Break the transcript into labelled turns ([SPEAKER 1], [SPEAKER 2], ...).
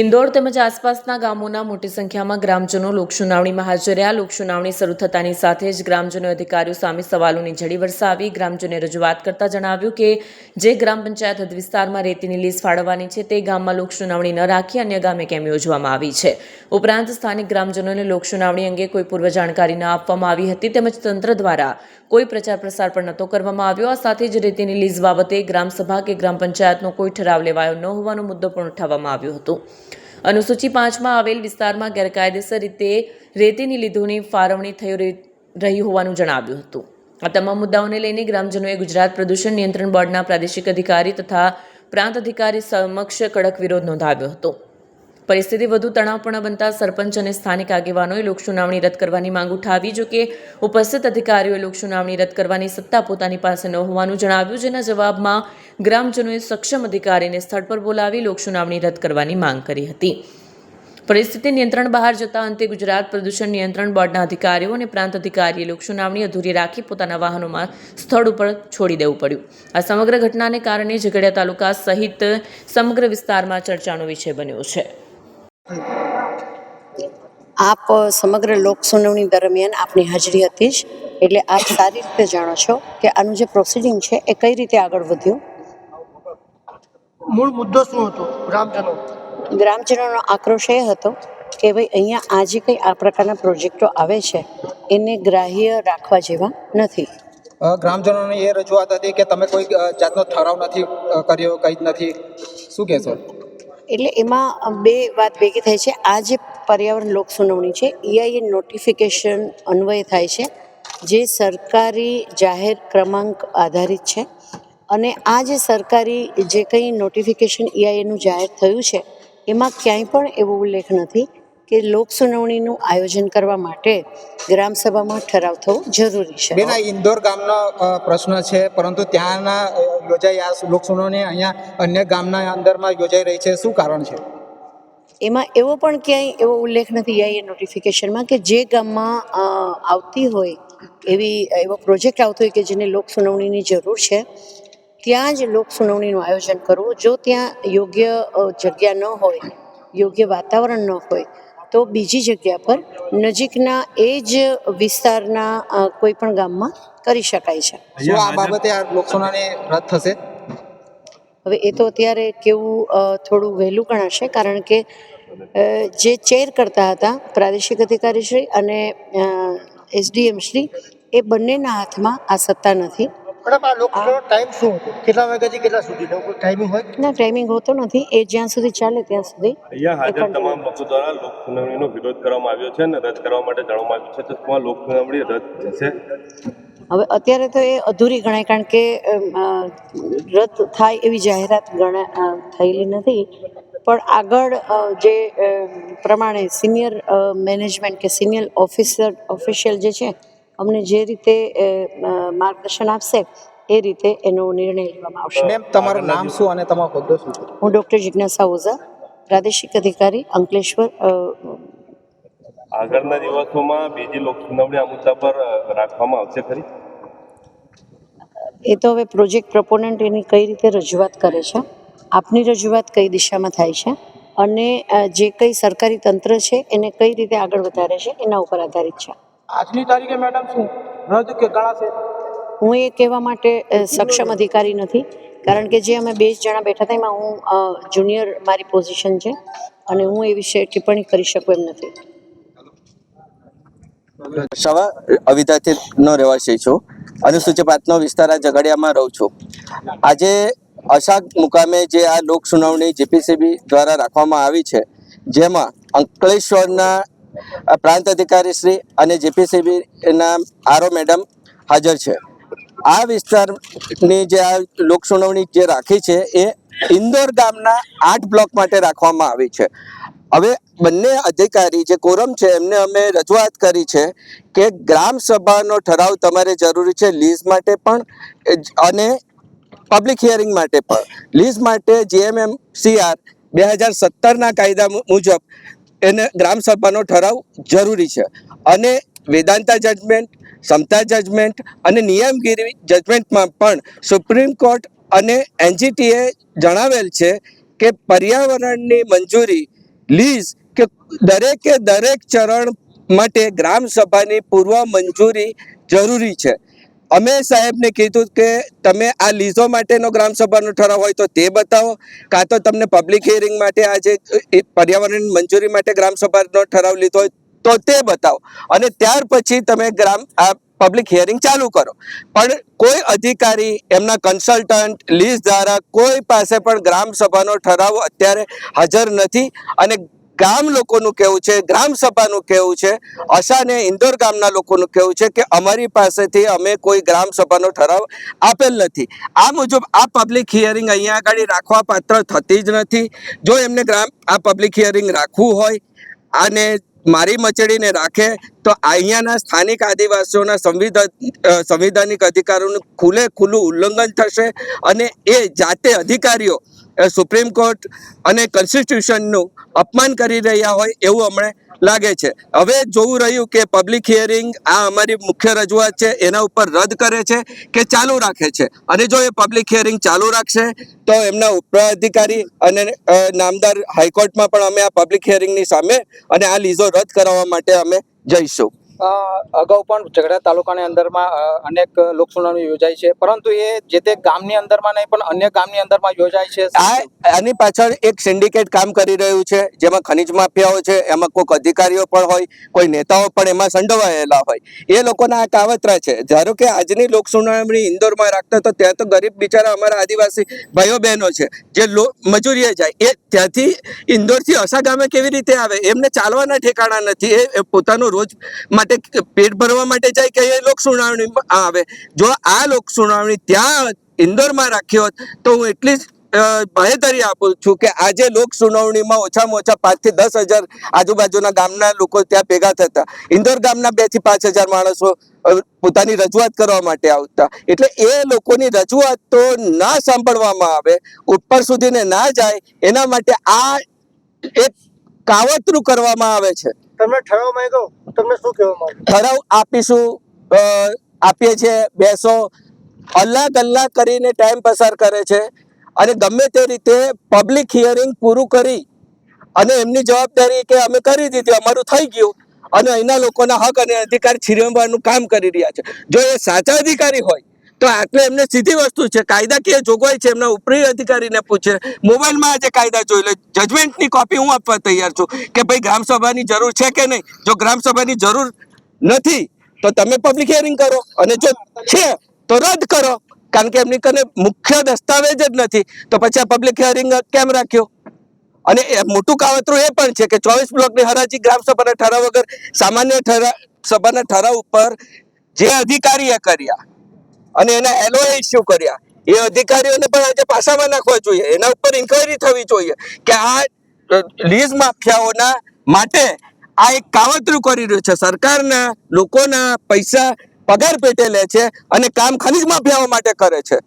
[SPEAKER 1] ઇન્દોર તેમજ આસપાસના ગામોના મોટી સંખ્યામાં ગ્રામજનો લોકસુનાવણીમાં હાજર રહ્યા. લોકસુનાવણી શરૂ થતાની સાથે જ ગ્રામજનો અધિકારીઓ સામે સવાલોની ઝડી વરસાવી. ગ્રામજનોએ રજૂઆત કરતા જણાવ્યું કે, જે ગ્રામ પંચાયત હદ વિસ્તારમાં રેતીની લીઝ ફાળવવાની છે, તે ગામમાં લોકસુનાવણી ન રાખી અન્ય ગામે કેમ યોજવામાં આવી છે. ઉપરાંત સ્થાનિક ગ્રામજનોને લોકસુનાવણી અંગે કોઈ પૂર્વ જાણકારી ન આપવામાં આવી હતી તેમજ તંત્ર દ્વારા કોઈ પ્રચાર પ્રસાર પણ નહોતો કરવામાં આવ્યો. આ સાથે જ રેતીની લીઝ બાબતે ગ્રામસભા કે ગ્રામ પંચાયતનો કોઈ ઠરાવ લેવાયો ન હોવાનો મુદ્દો પણ ઉઠાવવામાં આવ્યો હતો. અનુસૂચિ પાંચમાં આવેલ વિસ્તારમાં ગેરકાયદેસર રીતે રેતીની લીધોની ફાળવણી થઈ રહી- હોવાનું જણાવ્યું હતું. આ તમામ મુદ્દાઓને લઈને ગ્રામજનોએ ગુજરાત પ્રદૂષણ નિયંત્રણ બોર્ડના પ્રાદેશિક અધિકારી તથા પ્રાંત અધિકારી સમક્ષ કડક વિરોધ નોંધાવ્યો હતો. પરિસ્થિતિ વધુ તણાવપૂર્ણ બનતા સરપંચ અને સ્થાનિક આગેવાનોએ લોકસુનાવણી રદ કરવાની માંગ ઉઠાવી જો કે ઉપસ્થિત અધિકારીઓએ લોકસુનાવણી રદ કરવાની સત્તા પોતાની પાસે ન હોવાનું જણાવ્યું, જેના જવાબમાં ગ્રામજનોએ સક્ષમ અધિકારીને સ્થળ પર બોલાવી લોકસુનાવણી રદ કરવાની માંગ કરી હતી. પરિસ્થિતિ નિયંત્રણ બહાર જતા અંતે ગુજરાત પ્રદૂષણ નિયંત્રણ બોર્ડના અધિકારીઓ અને પ્રાંત અધિકારીએ લોકસુનાવણી અધૂરી રાખી પોતાના વાહનોમાં સ્થળ ઉપર છોડી દેવું પડ્યું. આ સમગ્ર ઘટનાને કારણે ઝઘડિયા તાલુકા સહિત સમગ્ર વિસ્તારમાં ચર્ચાનો વિષય બન્યો છે.
[SPEAKER 2] આપ સમગ્ર લોક સુનાવણી દરમિયાન આપની હાજરી હતી જ. એટલે આપ સારી રીતે જાણો છો કે આનું જે પ્રોસિડિંગ છે એ કઈ રીતે આગળ વધ્યું?
[SPEAKER 3] મૂળ મુદ્દો શું હતો? ગ્રામજનો.
[SPEAKER 2] ગ્રામજનોનો આક્રોશ એ હતો કે ભાઈ અહીંયા આજે કંઈ આ પ્રકારના પ્રોજેક્ટો આવે છે એને ગ્રાહ્ય રાખવા જેવા નથી.
[SPEAKER 4] ગ્રામજનોની એ રજૂઆત હતી કે તમે કોઈ જાતનો ઠરાવ નથી કર્યો કંઈ જ નથી. શું કહેશો?
[SPEAKER 2] એટલે એમાં બે વાત ભેગી થાય છે. આ જે પર્યાવરણ લોક સુનાવણી છે ઈઆઈએ નોટિફિકેશન અન્વય થાય છે, જે સરકારી જાહેર ક્રમાંક આધારિત છે. અને આ જે સરકારી જે કંઈ નોટિફિકેશન ઈઆઈએનું જાહેર થયું છે, એમાં ક્યાંય પણ એવો ઉલ્લેખ નથી. કે લોક સુનાવણીનું આયોજન કરવા માટે ગ્રામસભામાં ઠરાવ થવો જરૂરી છે.
[SPEAKER 4] બેન આ ઇન્દોર ગામનો પ્રશ્ન છે પરંતુ ત્યાંના યોજાઈ આ લોકસુનાવણી અહીંયા અન્ય ગામના અંદરમાં યોજાઈ રહી છે. શું કારણ છે?
[SPEAKER 2] એમાં એવો પણ ક્યાંય એવો ઉલ્લેખ નથી. ઈઆઈએ નોટિફિકેશનમાં કે જે ગામમાં આવતી હોય એવી એવો પ્રોજેક્ટ આવતો હોય કે જેને લોક સુનાવણીની જરૂર છે ત્યાં જ લોક સુનાવણીનું આયોજન કરવું. જો ત્યાં યોગ્ય જગ્યા ન હોય યોગ્ય વાતાવરણ ન હોય તો બીજી જગ્યા પર નજીકના એ જ વિસ્તારના કોઈ પણ ગામમાં કરી શકાય છે.
[SPEAKER 4] શું આ બાબતે આ લોકસભાને રદ થશે?
[SPEAKER 2] હવે એ તો અત્યારે કેવું થોડું વહેલું ગણાશે કારણ કે જે ચેર કરતા હતા પ્રાદેશિક અધિકારી શ્રી અને એસડીએમ શ્રી એ બંનેના હાથમાં આ સત્તા નથી.
[SPEAKER 3] મેડમ આ લોકસભાનો ટાઈમ શું હતો? કેટલા વાગ્યાથી કેટલા સુધીનો કોઈ ટાઈમિંગ હોય?
[SPEAKER 2] ના ટાઈમિંગ હોતો નથી. એ જ્યાં સુધી ચાલે ત્યાં સુધી
[SPEAKER 5] અહીંયા હાજર તમામ દ્વારા લોક સુનાવણીનો વિરોધ કરવામાં આવ્યો છે અને રદ કરવા માટે જણાવવામાં આવ્યું છે. તો લોક સુનાવણી રદ થશે.
[SPEAKER 2] હવે અત્યારે તો એ અધૂરી ગણાય કારણ કે રદ થાય એવી જાહેરાત ગણા થયેલી નથી. પણ આગળ જે પ્રમાણે સિનિયર મેનેજમેન્ટ કે સિનિયર ઓફિસર ઓફિશિયલ જે છે અમને જે રીતે માર્ગદર્શન આપશે એ રીતે એનો નિર્ણય લેવામાં આવશે.
[SPEAKER 4] મેમ તમારું નામ શું અને તમારો હોદ્દો શું છે?
[SPEAKER 2] હું ડૉક્ટર જિજ્ઞાસા ઓઝા પ્રાદેશિક અધિકારી અંકલેશ્વર
[SPEAKER 5] આગળના દિવસોમાં બીજી લોક સુનાવણી આ મુદ્દા પર રાખવામાં આવશે ખરી?
[SPEAKER 2] એ તો હવે પ્રોજેક્ટ પ્રપોનન્ટ એની કઈ રીતે રજૂઆત કરે છે આપની રજૂઆત કઈ દિશામાં થાય છે અને જે કંઈ સરકારી તંત્ર છે એને કઈ રીતે આગળ વધારે છે એના ઉપર આધારિત છે.
[SPEAKER 3] આજની તારીખે મેડમ શું? રદ કે ગણાશે
[SPEAKER 2] હું એ કહેવા માટે સક્ષમ અધિકારી નથી. કારણ કે જે અમે બે જણા બેઠા હતા એમાં હું જુનિયર મારી પોઝિશન છે અને હું એ વિશે ટિપ્પણી કરી શકું એમ નથી.
[SPEAKER 6] સવા અવિધાથી નો રહેવાસી છું. અનુસૂચિત પાંચનો વિસ્તાર આ ઝઘડિયામાં રહું છું. આજે અશાક મુકામે જે આ લોક સુનાવણી જીપીસીબી દ્વારા રાખવામાં આવી છે જેમાં અંકલેશ્વરના પ્રાંત અધિકારી શ્રી અને જીપીસીબીના આરો મેડમ હાજર છે. આ વિસ્તારની જે આ લોક સુનાવણી જે રાખી છે એ ઇન્દોર ગામના આઠ બ્લોક માટે રાખવામાં આવી છે. હવે બંને અધિકારી જે કોરમ છે એમને અમે રજૂઆત કરી છે કે ગ્રામ સભાનો ઠરાવ તમારે જરૂરી છે લીઝ માટે પણ અને પબ્લિક હિયરિંગ માટે પણ. લીઝ માટે જીએમએમ સીઆર બે હજાર સત્તરના કાયદા મુજબ એને ગ્રામસભાનો ઠરાવ જરૂરી છે. અને વેદાંતા જજમેન્ટ, સમતા જજમેન્ટ અને નિયમગીરી જજમેન્ટમાં પણ સુપ્રીમ કોર્ટ અને એનજીટીએ જણાવેલ છે કે પર્યાવરણની મંજૂરી, લીઝ કે દરેકે દરેક ચરણ માટે ગ્રામસભાની પૂર્વ મંજૂરી જરૂરી છે. અમે સાહેબને કીધું કે તમે આ લીઝો માટેનો ગ્રામસભાનો ઠરાવ હોય તો તે બતાવો, કાં તો તમને પબ્લિક હિયરિંગ માટે આજે એ પર્યાવરણ મંજૂરી માટે ગ્રામસભાનો ઠરાવ લીધો હોય તો તે બતાવો. અને ત્યાર પછી તમે ગ્રામ, આ પબ્લિક હિયરિંગ ચાલુ કરો. પણ કોઈ અધિકારી, એમના કન્સલ્ટન્ટ લીઝ ધારક કોઈ પાસે પણ ગ્રામસભાનો ઠરાવ અત્યારે હાજર નથી. અને ગામ લોકોનું કહેવું છે, ગ્રામ સભાનું કહેવું છે અસાને ઇન્દોર ગામના લોકોનું કહેવું છે કે અમારી પાસેથી અમે કોઈ ગ્રામ સભાનો ઠરાવ આપેલ નથી. આ મુજબ આ પબ્લિક હિયરિંગ અહીંયા આગળ રાખવા પાત્ર થતી જ નથી. જો એમને ગ્રામ, આ પબ્લિક હિયરિંગ રાખવું હોય અને મારી મચડીને રાખે, તો અહીંયાના સ્થાનિક આદિવાસીઓના સંવિધાન સંવિધાનિક અધિકારોનું ખુલ્લે ખુલ્લું ઉલ્લંઘન થશે અને એ જાતે અધિકારીઓ સુપ્રીમ કોર્ટ અને કોન્સ્ટિટ્યુશનનું અપમાન કરી રહ્યા હોય એવું અમને લાગે છે. હવે જોવું રહ્યું કે પબ્લિક હિયરિંગ આ અમારી મુખ્ય રજૂઆત છે, એના ઉપર રદ કરે છે કે ચાલુ રાખે છે? અને જો એ પબ્લિક હિયરિંગ ચાલુ રાખશે, તો એમના ઉપરાધિકારી અને નામદાર હાઈકોર્ટમાં પણ અમે આ પબ્લિક હિયરિંગની સામે અને આ લીઝો રદ કરાવવા માટે અમે જઈશું.
[SPEAKER 4] અગાઉ પણ ઝઘડા તાલુકાની અંદરમાં અનેક લોકસુનાવણી યોજાઈ છે. પરંતુ એ જે તે ગામની અંદરમાં નહીં, પણ અન્ય ગામની અંદરમાં યોજાય છે.
[SPEAKER 6] આની પાછળ એક સિન્ડિકેટ કામ કરી રહ્યું છે, જેમાં ખનિજ માફિયાઓ છે, એમાં કોઈક અધિકારીઓ પણ હોય, કોઈ નેતાઓ પણ એમાં સંડોવાયેલા હોય. એ લોકોના આ કાવતરા છે. ધારો કે આજની લોકસુનાવણી ઇન્દોરમાં રાખતા તો ત્યાં તો ગરીબ બિચારા અમારા આદિવાસી ભાઈઓ બહેનો છે, જે મજૂરીએ જાય. એ ત્યાંથી ઇન્દોરથી અસા ગામે કેવી રીતે આવે? એમને ચાલવાના ઠેકાણા નથી. એ પોતાનું રોજ માટે પેટ ભરવા માટે જાય કે એ લોક સુનાવણી આવે. જો આ લોક સુનાવણી ત્યાં ઇન્દોરમાં રાખ્યો હોત, તો હું એટલી બાહેધરી આપું છું કે આજે લોક સુનાવણીમાં ઓછામાં ઓછા પાંચથી દસ હજાર આજુબાજુના ગામના લોકો ત્યાં ભેગા થતા. ઇન્દોર ગામના બેથી પાંચ હજાર માણસો પોતાની રજૂઆત કરવા માટે આવતા. એટલે એ લોકોની રજૂઆત તો ના સાંભળવામાં આવે, ઉપર સુધીને ના જાય, એના માટે આ એક કાવતરું કરવામાં આવે છે.
[SPEAKER 3] તમને ઠરાવ માંગ્યો તમને શું કહેવામાં આવ્યું
[SPEAKER 6] ઠરાવ આપીશું આપીએ છીએ, બેસો. અલગ અલગ કરીને ટાઈમ પસાર કરે છે અને ગમે તે રીતે પબ્લિક હિયરિંગ પૂરું કરી અને એમની જવાબદારી કે અમે કરી દીધી, અમારું થઈ ગયું અને અહીંના લોકોના હક અને અધિકાર છીનવવાનું કામ કરી રહ્યા છે. જો એ સાચા અધિકારી હોય તો આટલે એમને સીધી વસ્તુ છે. કાયદાકીય જોગવાઈ છે એમના ઉપરી અધિકારીને પૂછે. મોબાઈલમાં આજે કાયદા જોઈ લે. જજમેન્ટની કોપી હું આપવા તૈયાર છું કે ભાઈ ગ્રામ સભાની જરૂર છે કે નહીં? જો ગ્રામસભાની જરૂર નથી, તો તમે પબ્લિક હિયરિંગ કરો. અને જો છે, તો રદ કરો. કારણ કે એમની કને મુખ્ય દસ્તાવેજ જ નથી. તો પછી આ પબ્લિક હિયરિંગ કેમ રાખ્યો? અને મોટું કાવતરું એ પણ છે કે ચોવીસ બ્લોકની હરાજી ગ્રામસભાના ઠરાવ વગર સામાન્ય ઠરાવ સભાના ઠરાવ ઉપર જે અધિકારીએ કર્યા અને એના એલઓએ ઇસ્યુ કર્યા. એ અધિકારીઓને પણ આજે પાસામાં નાખવા જોઈએ. એના ઉપર ઇન્કવાયરી થવી જોઈએ કે આ લીઝ માફિયાઓના માટે આ એક કાવતરું કરી રહ્યું છે. સરકારના લોકોના પૈસા પગાર પેટે લે છે અને કામ ખનિજ માફિયાઓ માટે કરે છે.